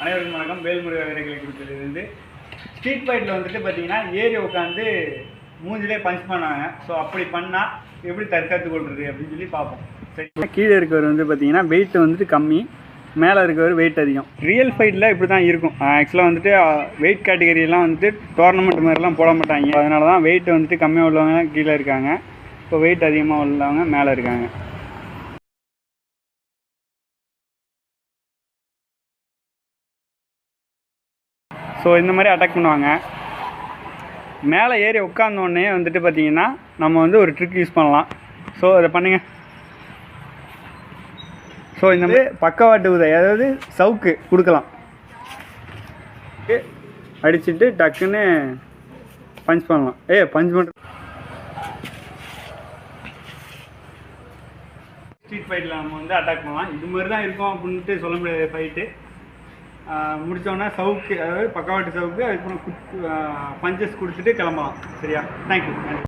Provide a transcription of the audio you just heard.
அனைவருக்கும் வணக்கம். வேல்முருக வீரர்களை குறிப்பிலிருந்து ஸ்ட்ரீட் ஃபைட்டில் வந்துட்டு பார்த்தீங்கன்னா ஏறி உட்காந்து மூஞ்சிலே பஞ்ச் பண்ணாங்க ஸோ அப்படி பண்ணால் எப்படி தற்காத்து கொள்வது அப்படின்னு சொல்லி பார்ப்போம். சரி. கீழே இருக்கவர் வந்து பார்த்தீங்கன்னா வெயிட் வந்துட்டு கம்மி. மேலே இருக்கவர் வெயிட் அதிகம். ரியல் ஃபைட்டில் இப்படி தான் இருக்கும் ஆக்சுவலாக வந்துட்டு வெயிட் கேட்டகரியெல்லாம் வந்துட்டு டோர்னமெண்ட் மாதிரிலாம் போட மாட்டாங்க. அதனால தான் வெயிட் வந்துட்டு கம்மியாக உள்ளவங்க கீழே இருக்காங்க. இப்போ வெயிட் அதிகமாக உள்ளவங்க மேலே இருக்காங்க. ஸோ இந்த மாதிரி அட்டாக் பண்ணுவாங்க. மேலே ஏறி உட்காந்தோடனே வந்துட்டு பார்த்தீங்கன்னா நம்ம வந்து ஒரு ட்ரிக் யூஸ் பண்ணலாம். ஸோ அதை பண்ணுங்கள் ஸோ இந்த மாதிரி பக்கவாட்டு உதை அதாவது சவுக்கு கொடுக்கலாம். அடிச்சுட்டு டக்குன்னு பஞ்ச் பண்ணலாம். ஏ பஞ்ச் பண்ணுற ஸ்ட்ரீட் ஃபைட்டில் நம்ம வந்து அட்டாக் பண்ணலாம். இது மாதிரி தான் இருக்கும் அப்படின்ட்டு சொல்ல முடியாது ஃபைட்டு முடித்தோடனே சவுக்கு அதாவது பக்கவாட்டு சவுக்கு அதுக்கப்புறம் பஞ்சஸ் கொடுத்துட்டு கிளம்பலாம். சரியா? தேங்க்யூ